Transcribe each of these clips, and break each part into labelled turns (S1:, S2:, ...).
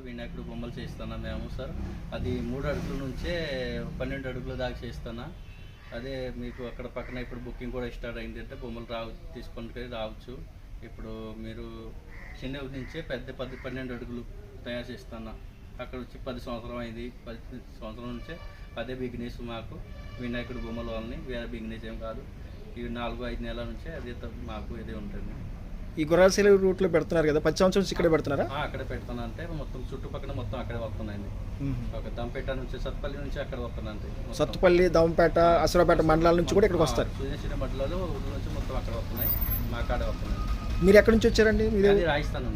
S1: వినాయకుడు బొమ్మలు చేస్తున్నా మేము సార్. అది మూడు అడుగుల నుంచే పన్నెండు అడుగుల దాకా చేస్తున్నా అదే మీకు అక్కడ పక్కన ఇప్పుడు బుకింగ్ కూడా స్టార్ట్ అయింది అంటే బొమ్మలు రావు తీసుకొని రావచ్చు. ఇప్పుడు మీరు చిన్న నుంచే పెద్ద పది పన్నెండు అడుగులు తయారు చేస్తున్నా అక్కడ వచ్చి పది సంవత్సరం అయింది. పది సంవత్సరం నుంచే అదే బిగినెస్ మాకు. వినాయకుడు బొమ్మలు వాళ్ళని వేరే బిగినెస్ ఏం కాదు. ఇవి నాలుగు ఐదు నెలల నుంచే అదే మాకు ఇదే ఉంటుంది.
S2: ఈ గుర్రాలశీల రూట్లో పెడుతున్నారు కదా పది సంవత్సరం నుంచి ఇక్కడే పెడుతున్నారా?
S1: అక్కడే పెడతాను అంటే మొత్తం చుట్టుపక్కల మొత్తం అక్కడే వస్తున్నాయండి ఒక దంపేట నుంచి సత్పల్లి నుంచి అక్కడ వస్తున్నాయండి మొత్తం.
S2: సత్తుపల్లి దవంపేట అసురాపేట మండలాల నుంచి కూడా ఇక్కడికి వస్తారు.
S1: చిన్న ఊరు నుంచి మొత్తం అక్కడ వస్తున్నాయి మా కాడే వస్తున్నాయి.
S2: మీరు ఎక్కడి నుంచి వచ్చారండి? అది
S1: రాజస్థాన్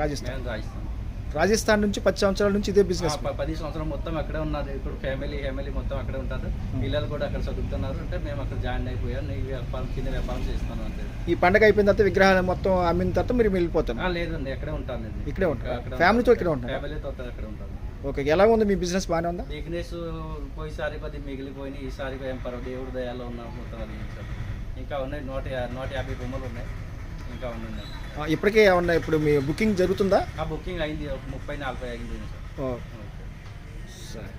S2: రాజస్థాన్.
S1: రాజస్థాన్.
S2: రాజస్థాన్ నుంచి పది సంవత్సరాల నుంచి ఇదే బిజినెస్
S1: పది సంవత్సరం మొత్తం అక్కడే ఉన్నారు ఇప్పుడు ఫ్యామిలీ ఫ్యామిలీ మొత్తం అక్కడే ఉంటారు. పిల్లలు కూడా అక్కడ చదువుతున్నారు. అంటే మేము అక్కడ జాయిన్ అయిపోయాం. నేను వ్యాపారం చిన్న వ్యాపారం చేస్తాను అంటే
S2: ఈ పండగ అయిపోయిన తర్వాత విగ్రహాలు మొత్తం అమ్మిన తర్వాత మీరు వెళ్ళిపోతారు
S1: ఆ, లేదండి. ఎక్కడే ఉంటాను. ఇక్కడే? అక్కడ ఫ్యామిలీతో ఇక్కడే ఉంటారా? ఫ్యామిలీతో అక్కడ ఉంటాను
S2: ఓకే. ఎలా ఉంది మీ బిజినెస్ బాగానే ఉందా?
S1: బిజినెస్ పోయిసారి పది మిగిలిపోయినాయి. ఈసారి ఏం పర్వాలేదు. దేవుడి దయాలో ఉన్నాం. మొత్తం అది. ఇంకా ఉన్నాయి. నూట నూట యాభై బొమ్మలు ఉన్నాయి. ఉన్నాయి
S2: ఆ, ఇప్పటికే ఏమన్నా ఇప్పుడు మీ బుకింగ్ జరుగుతుందా?
S1: ఆ బుకింగ్ అయింది ఒక ముప్పై నలభై అయింది.
S2: సార్ సరే.